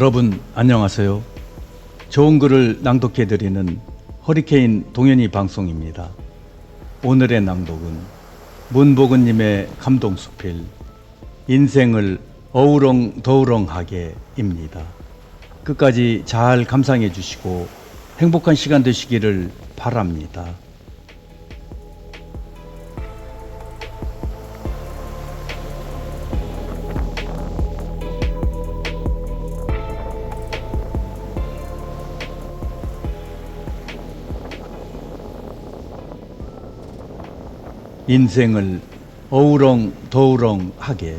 여러분 안녕하세요. 좋은 글을 낭독해 드리는 허리케인 동현이 방송입니다. 오늘의 낭독은 문보근 님의 감동 수필 인생을 어우렁 더우렁하게입니다. 끝까지 잘 감상해 주시고 행복한 시간 되시기를 바랍니다. 인생을 어우렁 더우렁 하게.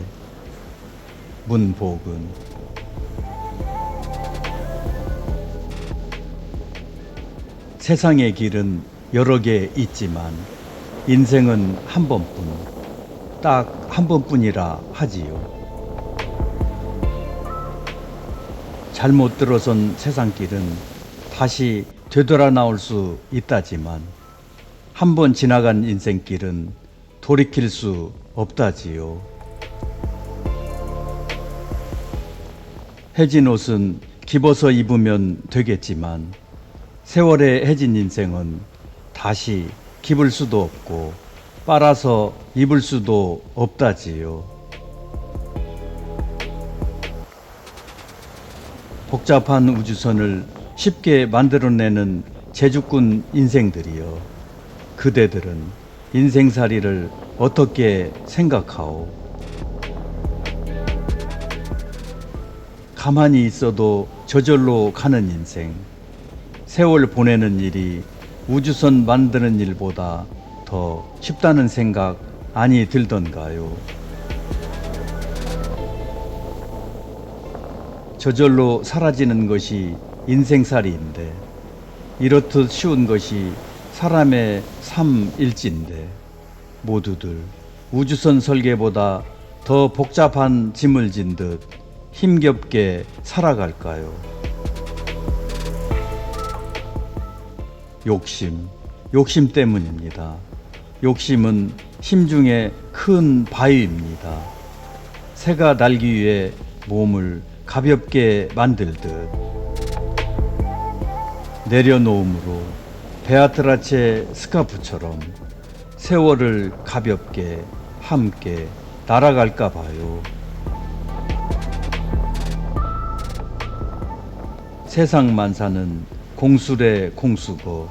문복은. 세상의 길은 여러 개 있지만 인생은 한 번뿐. 딱 한 번뿐이라 하지요. 잘못 들어선 세상 길은 다시 되돌아 나올 수 있다지만 한 번 지나간 인생 길은 돌이킬 수 없다지요. 해진 옷은 집어서 입으면 되겠지만 세월의 해진 인생은 다시 입을 수도 없고 빨아서 입을 수도 없다지요. 복잡한 우주선을 쉽게 만들어내는 제주꾼 인생들이여 그대들은 인생살이를 어떻게 생각하오? 가만히 있어도 저절로 가는 인생 세월 보내는 일이 우주선 만드는 일보다 더 쉽다는 생각 아니 들던가요? 저절로 사라지는 것이 인생살이인데 이렇듯 쉬운 것이 사람의 삶일진데 모두들 우주선 설계보다 더 복잡한 짐을 진 듯 힘겹게 살아갈까요? 욕심, 욕심 때문입니다. 욕심은 힘 중에 큰 바위입니다. 새가 날기 위해 몸을 가볍게 만들듯 내려놓음으로 베아트라체 스카프처럼 세월을 가볍게 함께 날아갈까 봐요. 세상 만사는 공술의 공수고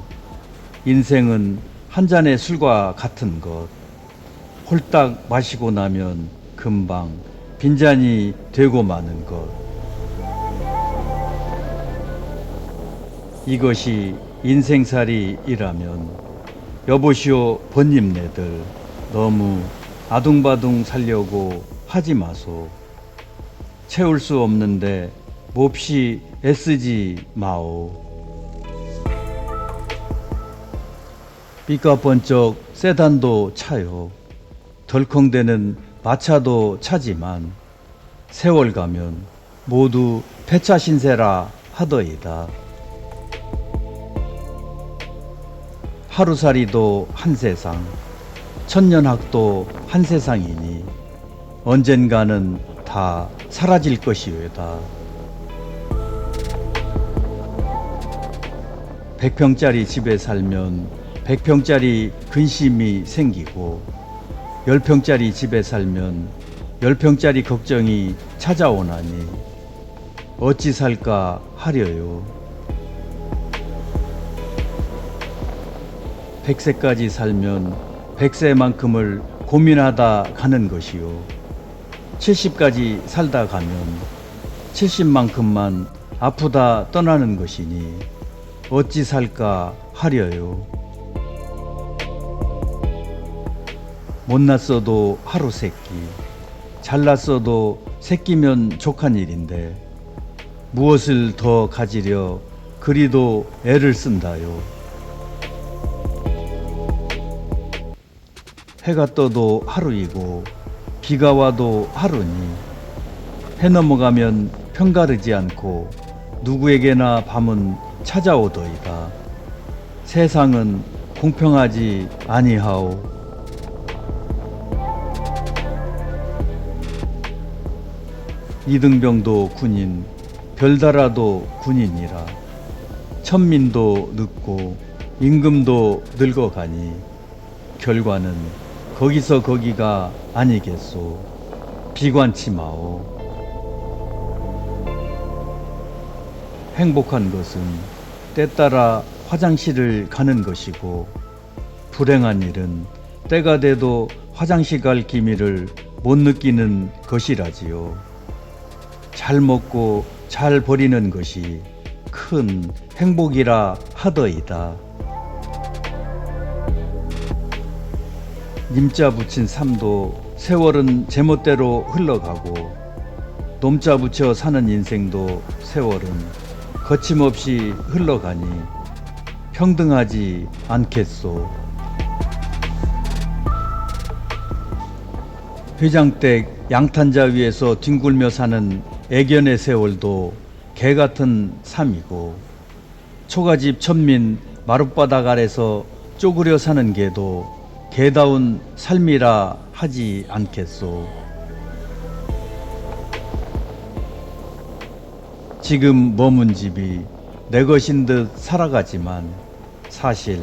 인생은 한 잔의 술과 같은 것 홀딱 마시고 나면 금방 빈잔이 되고 마는 것 이것이 인생살이라면 여보시오 번님네들 너무 아둥바둥 살려고 하지 마소. 채울 수 없는데 몹시 애쓰지 마오. 삐까번쩍 세단도 차요. 덜컹대는 마차도 차지만 세월 가면 모두 폐차 신세라 하더이다. 하루살이도 한 세상, 천년학도 한 세상이니 언젠가는 다 사라질 것이외다. 백평짜리 집에 살면 백평짜리 근심이 생기고 열평짜리 집에 살면 열평짜리 걱정이 찾아오나니 어찌 살까 하려요. 백세까지 살면 백세만큼을 고민하다 가는 것이요. 70까지 살다 가면 70만큼만 아프다 떠나는 것이니 어찌 살까 하려요. 못났어도 하루 세끼, 잘났어도 새끼면 족한 일인데 무엇을 더 가지려 그리도 애를 쓴다요. 해가 떠도 하루이고 비가 와도 하루니 해 넘어가면 편가르지 않고 누구에게나 밤은 찾아오더이다. 세상은 공평하지 아니하오. 이등병도 군인, 별다라도 군인이라 천민도 늙고 임금도 늙어가니 결과는 거기서 거기가 아니겠소 비관치 마오 행복한 것은 때 따라 화장실을 가는 것이고 불행한 일은 때가 돼도 화장실 갈 기미를 못 느끼는 것이라지요. 잘 먹고 잘 버리는 것이 큰 행복이라 하더이다. 님자 붙인 삶도 세월은 제멋대로 흘러가고 놈자 붙여 사는 인생도 세월은 거침없이 흘러가니 평등하지 않겠소. 회장댁 양탄자 위에서 뒹굴며 사는 애견의 세월도 개 같은 삶이고 초가집 천민 마룻바닥 아래서 쪼그려 사는 개도 개다운 삶이라 하지 않겠소. 지금 머문 집이 내 것인 듯 살아가지만 사실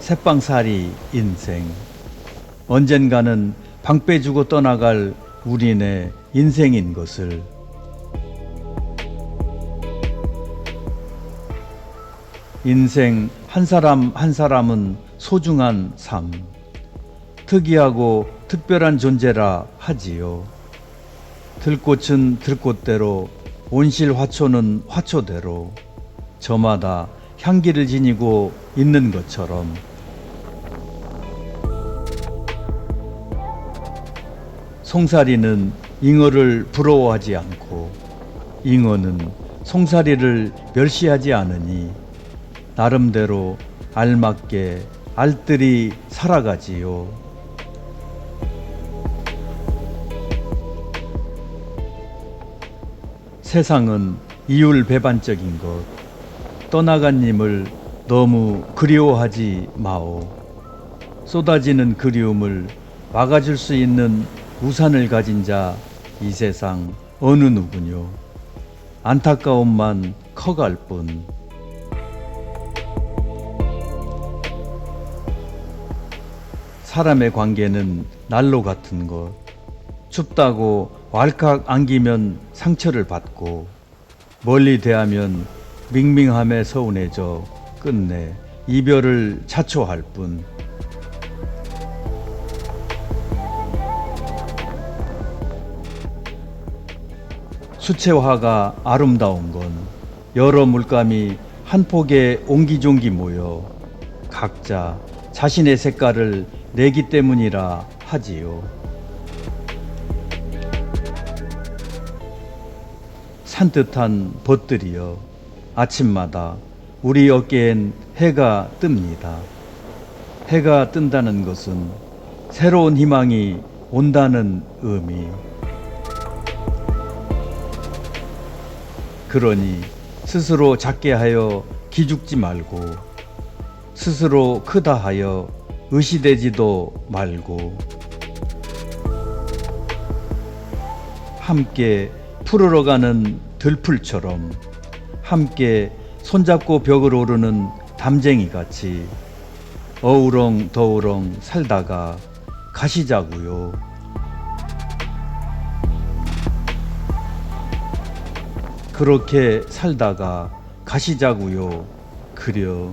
새빵살이 인생. 언젠가는 방 빼주고 떠나갈 우리네 인생인 것을 인생 한 사람 한 사람은 소중한 삶 특이하고 특별한 존재라 하지요. 들꽃은 들꽃대로 온실 화초는 화초대로. 저마다 향기를 지니고 있는 것처럼. 송사리는 잉어를 부러워하지 않고 잉어는 송사리를 멸시하지 않으니 나름대로 알맞게 알뜰히 살아가지요. 세상은 이율배반적인 것. 떠나간 님을 너무 그리워하지 마오. 쏟아지는 그리움을 막아줄 수 있는 우산을 가진 자 이 세상 어느 누구뇨? 안타까움만 커갈 뿐. 사람의 관계는 난로 같은 것 춥다고 왈칵 안기면 상처를 받고 멀리 대하면 밍밍함에 서운해져 끝내 이별을 자초할 뿐 수채화가 아름다운 건 여러 물감이 한 폭에 옹기종기 모여 각자 자신의 색깔을 내기 때문이라 하지요. 산뜻한 벗들이여 아침마다 우리 어깨엔 해가 뜹니다. 해가 뜬다는 것은 새로운 희망이 온다는 의미. 그러니 스스로 작게 하여 기죽지 말고 스스로 크다 하여 의시되지도 말고 함께 푸르러 가는 들풀처럼 함께 손잡고 벽을 오르는 담쟁이 같이 어우렁 더우렁 살다가 가시자고요. 그렇게 살다가 가시자고요. 그려.